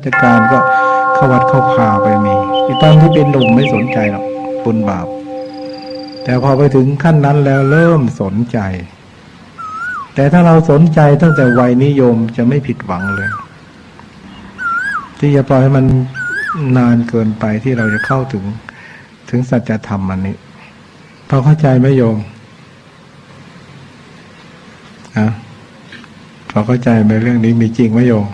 ราชการก็เข้าวัดเข้าพาไปมีอีตอนที่เป็นหนุ่มไม่สนใจหรอกบุญบาป แต่พอไปถึงขั้นนั้นแล้วเริ่มสนใจ แต่ถ้าเราสนใจตั้งแต่วัยนิยมจะไม่ผิดหวังเลย ที่จะปล่อยให้มันนานเกินไปที่เราจะเข้าถึงถึงสัจธรรมอันนี้พอเข้าใจไหมโยมอะพอเข้าใจไหมเรื่องนี้มีจริงไหมโยม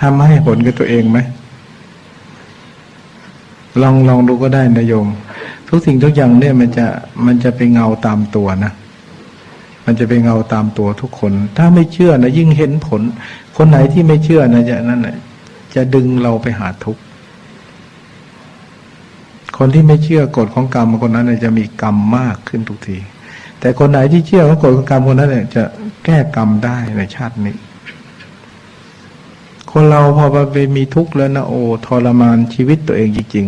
ทำให้ผลกับตัวเองไหมลองลองดูก็ได้นะโยม ทุกสิ่งทุกอย่างเนี่ยมันจะมันจะไปเงาตามตัวนะ มันจะไปเงาตามตัวทุกคน ถ้าไม่เชื่อนะยิ่งเห็นผล คนไหนที่ไม่เชื่อนะจะนั่นนะจะดึงเราไปหาทุกข์คนที่ไม่เชื่อกฎของกรรมคนนั้นจะมีกรรมมากขึ้นทุกที แต่คนไหนที่เชื่อว่ากฎของกรรมคนนั้นเนี่ยจะแก้กรรมได้ในชาตินี้ คนเราพอไปมีทุกข์แล้วนะโอ้ทรมานชีวิตตัวเองจริง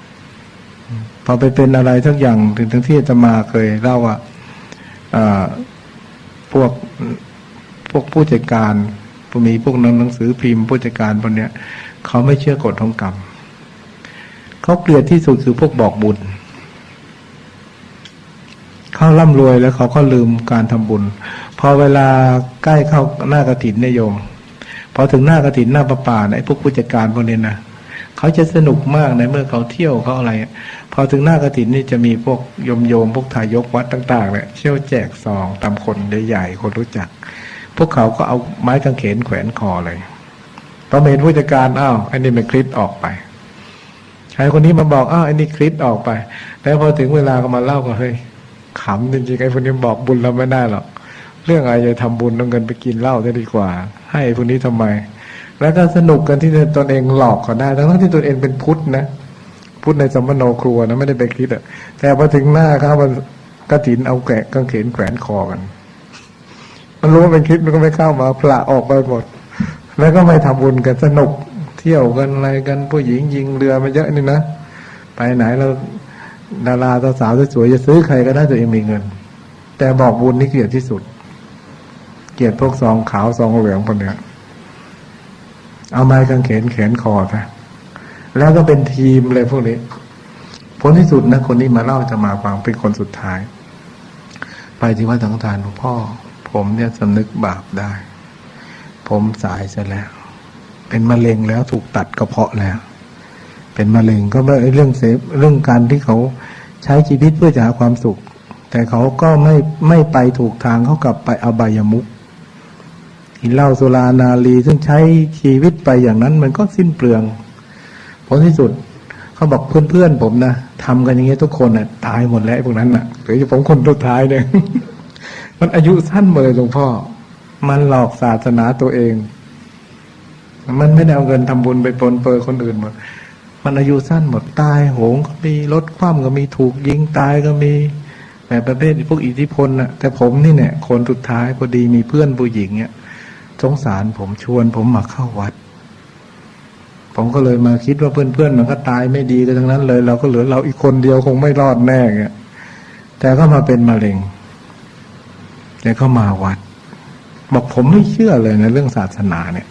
ๆพอไปเป็นอะไรทั้งอย่างถึงทั้งที่อาจะมาเคยเล่าว่าพวกพวกผู้จัดการมีพวกนักหนังสือพิมพ์ผู้จัดการพวกเนี้ยเขาไม่เชื่อกฎของกรรมเขาเกลียดที่สุดคือพวกบอกบุญเขาร่ำรวยแล้วเขาก็ลืมการทำบุญ พอเวลาใกล้เข้าหน้ากระถินนโยม พอถึงหน้ากระถินหน้าประป่าไอ้พวกผู้จัดการพวกนี้นะเขาจะสนุกมากในเมื่อเขาเที่ยวเขาอะไร พอถึงหน้ากระถินนี่จะมีพวกโยมโยมพวกทายกวัดต่างๆเนี่ยเชี่ยวแจกซองตามคนใหญ่ๆคนรู้จัก พวกเขาก็เอาไม้กางเขนแขวนคอเลยตอเห็นผู้จัดการอ้าวไอ้นี่เป็นคลิปออกไปชายคนนี้มาบอกอ้าวไอ้นี่คลิปออกไป แล้วพอถึงเวลาก็มาเล่าก็เฮ้ยขำจริงๆไอ้คนนี้บอกบุญเราไม่ได้หรอก เรื่องอะไรจะทำบุญต้องเงินไปกินเหล้าจะดีกว่า ให้พวกนี้ทำไม แล้วก็สนุกกันที่ตนเองหลอกเขาได้ ทั้งที่ตนเองเป็นพุทธนะพุทธในสมโนครัวนะไม่ได้ไปคิดอะแต่พอถึงหน้าครับมันกระถินเอาแกะกางเขนแขวนคอกัน มันรู้ว่าเป็นคิดมันก็ไม่เข้ามาพละออกไปหมด แล้วก็ไม่ทำบุญกันสนุกเที่ยวกันอะไรกันผู้หญิงยิงเรือมาเยอะนี่นะไปไหนเราดาราสาวสวยจะซื้อใครก็ได้ตัวเองมีเงิน แต่บอกบุญนี่เกลียดที่สุด เกียดพวกซองขาวซองเหลืองพวกเนี้ยเอาไม้กางเขนแขนคอไปแล้วก็เป็นทีมเลยพวกนี้ผลที่สุดนะคนนี้มาเล่าจะมาฟังเป็นคนสุดท้าย ไปที่วัดสังฆทานหลวงพ่อ ผมเนี่ยสำนึกบาปได้ ผมสายซะแล้ว เป็นมะเร็งแล้วถูกตัดกระเพาะแล้ว เป็นมะเร็งก็เรื่องเสพเรื่องการที่เขาใช้ชีวิตเพื่อจะหาความสุข แต่เขาก็ไม่ไม่ไปถูกทางเขากลับไปอบายมุข กินเหล้าสุรานารีซึ่งใช้ชีวิตไปอย่างนั้น มันก็สิ้นเปลืองผลที่สุดเขาบอกเพื่อนๆผมนะทำกันอย่างเงี้ยทุกคนนะ่ะ ตายหมดแล้วพวกนั้นนะ่ะหรือผมคนสุดท้ายเนี่ยมันอายุสั้นเลยหลวงพ่อ มันหลอกศาสนาตัวเอง มันไม่ได้เอาเงินทำบุญไปปนเปื้อคนอื่นหมดมันอายุสั้นหมดตายโหงก็มีรถคว่ำก็มีถูกยิงตายก็มีแบบประเภทพวกอิทธิพลนะ่ะ แต่ผมนี่เนี่ยคนสุดท้ายพอดีมีเพื่อนผู้หญิงเนี่ย สงสารผมชวนผมมาเข้าวัด ผมก็เลยมาคิดว่าเพื่อนๆมันก็ตายไม่ดีกันทั้งนั้นเลย เราก็เหลือเราอีกคนเดียวคงไม่รอดแน่เงี้ยแต่ก็มาเป็นมะเร็งแต่ก็มาวัด บอกผมไม่เชื่อเลยในเรื่องศาสนาเนี่ย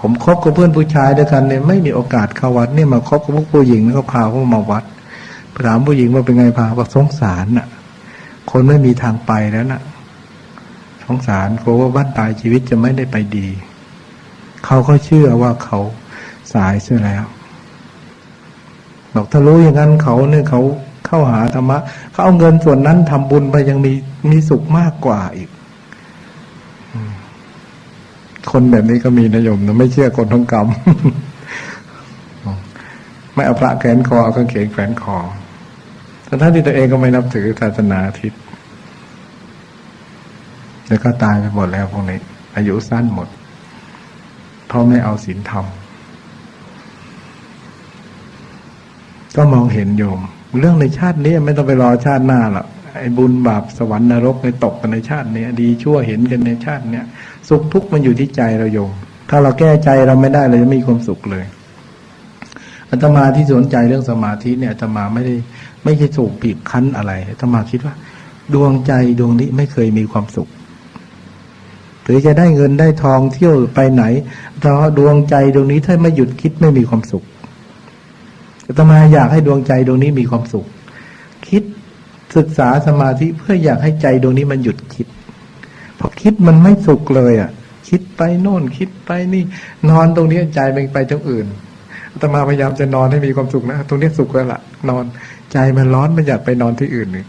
ผมคบกับเพื่อนผู้ชายด้วยกันเนี่ยไม่มีโอกาสเข้าวัดเนี่ยมาคบกับพวกผู้หญิงแล้วก็พาเขามาวัดถามผู้หญิงว่าเป็นไงพาบอกสงสารน่ะ คนไม่มีทางไปแล้วน่ะ สงสารกลัวว่าบ้านตายชีวิตจะไม่ได้ไปดี เขาก็เชื่อว่าเขาสายเสียแล้วบอกถ้ารู้อย่างนั้นเขาเนี่ยเขาเข้าหาธรรมะเขาเอาเงินส่วนนั้นทำบุญไปยังมีมีสุขมากกว่าอีก คนแบบนี้ก็มีนโยมนะไม่เชื่อกฎของกรรมไม่เอาพระแขวนคอเอากางเขนแขวนคอทั้งที่ตัวเองก็ไม่นับถือศาสนาทิศ แล้วก็ตายไปหมดแล้วพวกนี้ อายุสั้นหมด เพราะไม่เอาศีลธรรม ก็มองเห็นโยม เรื่องในชาตินี้ไม่ต้องไปรอชาติหน้าหรอกไอ้บุญบาปสวรรค์นรกในตกกันในชาตินี้ดีชั่วเห็นกันในชาติเนี้ยสุขทุกข์มันอยู่ที่ใจเราโยม ถ้าเราแก้ใจเราไม่ได้เราจะไม่มีความสุขเลยอาตมาที่สนใจเรื่องสมาธิเนี่ยอาตมาไม่ได้ ไม่ใช่ถูกบีบคั้นอะไรอาตมาคิดว่า ดวงใจดวงนี้ไม่เคยมีความสุข หรือจะได้เงินได้ทองเที่ยวไปไหนเพราะดวงใจดวงนี้ถ้าไม่หยุดคิดไม่มีความสุขตมาอยากให้ดวงใจดวงนี้มีความสุข คิดศึกษาสมาธิเพื่ออยากให้ใจดวงนี้มันหยุดคิดเพราะคิดมันไม่สุขเลยอะ คิดไปโน่นคิดไปนี่ นอนตรงนี้ใจมันไปตรงอื่นตมาพยายามจะนอนให้มีความสุขนะตรงนี้สุขแล้วล่ะ นอนใจมันร้อนมันอยากไปนอนที่อื่นนี่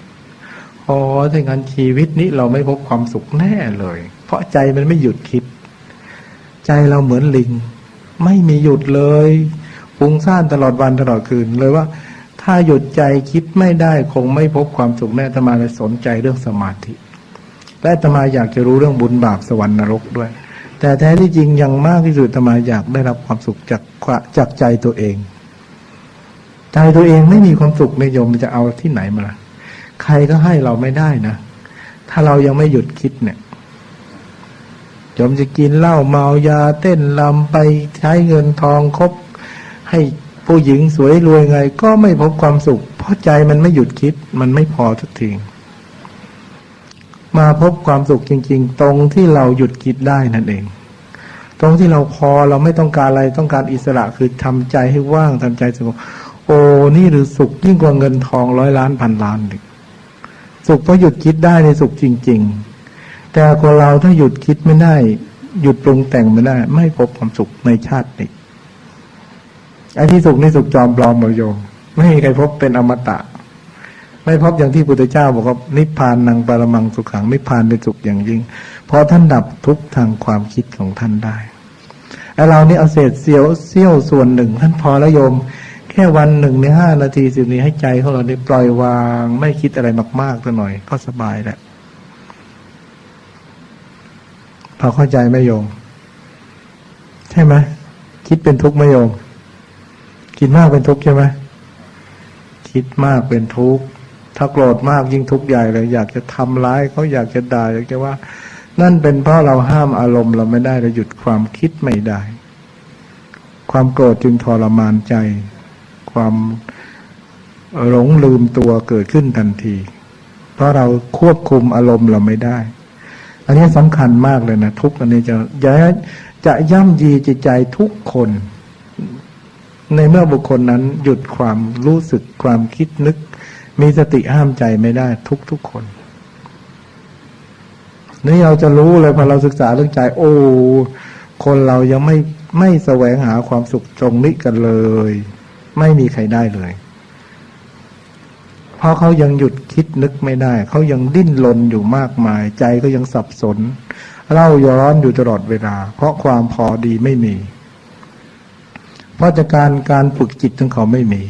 อ๋อถ้างั้นชีวิตนี้เราไม่พบความสุขแน่เลย เพราะใจมันไม่หยุดคิด ใจเราเหมือนลิง ไม่มีหยุดเลยฟุ้งซ่านตลอดวันตลอดคืนเลยว่า ถ้าหยุดใจคิดไม่ได้คงไม่พบความสุขแน่อาตมาเลยสนใจเรื่องสมาธิ และอาตมาอยากจะรู้เรื่องบุญบาปสวรรค์นรกด้วย แต่แท้ที่จริงยังมากที่สุดอาตมาอยากได้รับความสุขจากจากใจตัวเอง ใจตัวเองไม่มีความสุขในโยมจะเอาที่ไหนมาล่ะใครก็ให้เราไม่ได้นะ ถ้าเรายังไม่หยุดคิดเนี่ย โยมจะกินเหล้าเมายาเต้นลำไปใช้เงินทองคบ ให้ผู้หญิงสวยรวยไง ก็ไม่พบความสุข เพราะใจมันไม่หยุดคิด มันไม่พอทุกทีมาพบความสุขจริง ๆ ตรงที่เราหยุดคิดได้นั่นเอง ตรงที่เราพอเราไม่ต้องการอะไรต้องการอิสระคือทำใจให้ว่างทำใจสงบโอ้นี่หรือสุขยิ่งกว่าเงินทองร้อยล้านพันล้านสุขเพราะหยุดคิดได้ในสุขจริง ๆ แต่คนเราถ้าหยุดคิดไม่ได้ หยุดปรุงแต่งไม่ได้ ไม่พบความสุขในชาตินี้ไอ้ที่สุขนี่สุขจอมปลอมมโยมไม่มีใครพบเป็นอมตะ ไม่พบอย่างที่พุทธเจ้าบอกว่านิพพานนังปรมังสุขขังนิพพานเป็นสุขอย่างยิ่งเพราะท่านดับทุกทางความคิดของท่านได้ไอเรานี่เอาเศษเสี้ยวเสี้ยวส่วนหนึ่ง ท่านพอแล้วโยม แค่วันหนึ่งในห้านาทีสิบนี้ให้ใจของเราได้ปล่อยวาง ไม่คิดอะไรมากๆตัวหน่อย ก็สบายแหละ พอเข้าใจไหมโยม ใช่ไหมคิดเป็นทุกข์ไหมโยม คิดมากเป็นทุกข์ใช่ไหมคิดมากเป็นทุกข์ถ้าโกรธมากยิ่งทุกข์ใหญ่เลย อยากจะทำร้ายเขาอยากจะด่าอยากจะว่า นั่นเป็นเพราะเราห้ามอารมณ์เราไม่ได้เราหยุดความคิดไม่ได้ ความโกรธจึงทรมานใจ ความหลงลืมตัวเกิดขึ้นทันที เพราะเราควบคุมอารมณ์เราไม่ได้ อันนี้สำคัญมากเลยนะทุกอันนี้จะจะจะย่ำยีจิตใจทุกคน ในเมื่อบุคคลนั้นหยุดความรู้สึกความคิดนึก มีสติห้ามใจไม่ได้ทุกทุกคนนี่เราจะรู้เลยพอเราศึกษาเรื่องใจ โอ้คนเรายังไม่ไม่แสวงหาความสุขตรงนี้กันเลย ไม่มีใครได้เลย เพราะเขายังหยุดคิดนึกไม่ได้ เขายังดิ้นรนอยู่มากมาย ใจก็ยังสับสนเล่าย้อนอยู่ตลอดเวลา เพราะความพอดีไม่มี เพราะจากการการฝึกจิตของเขาไม่มี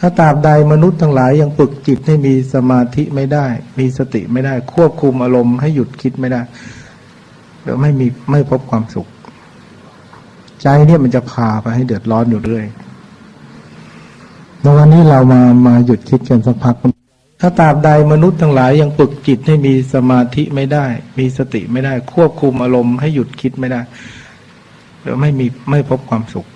ถ้าตราบใดมนุษย์ทั้งหลายยังฝึกจิตให้มีสมาธิไม่ได้ มีสติไม่ได้ ควบคุมอารมณ์ให้หยุดคิดไม่ได้เดี๋ยวไม่มีไม่พบความสุข ใจเนี่ยมันจะพาไปให้เดือดร้อนอยู่เรื่อย แล้ววันนี้เรามามาหยุดคิดกันสักพัก ถ้าตราบใดมนุษย์ทั้งหลายยังฝึกจิตให้มีสมาธิไม่ได้ มีสติไม่ได้ ควบคุมอารมณ์ให้หยุดคิดไม่ได้เดี๋ยวไม่มีไม่พบความสุข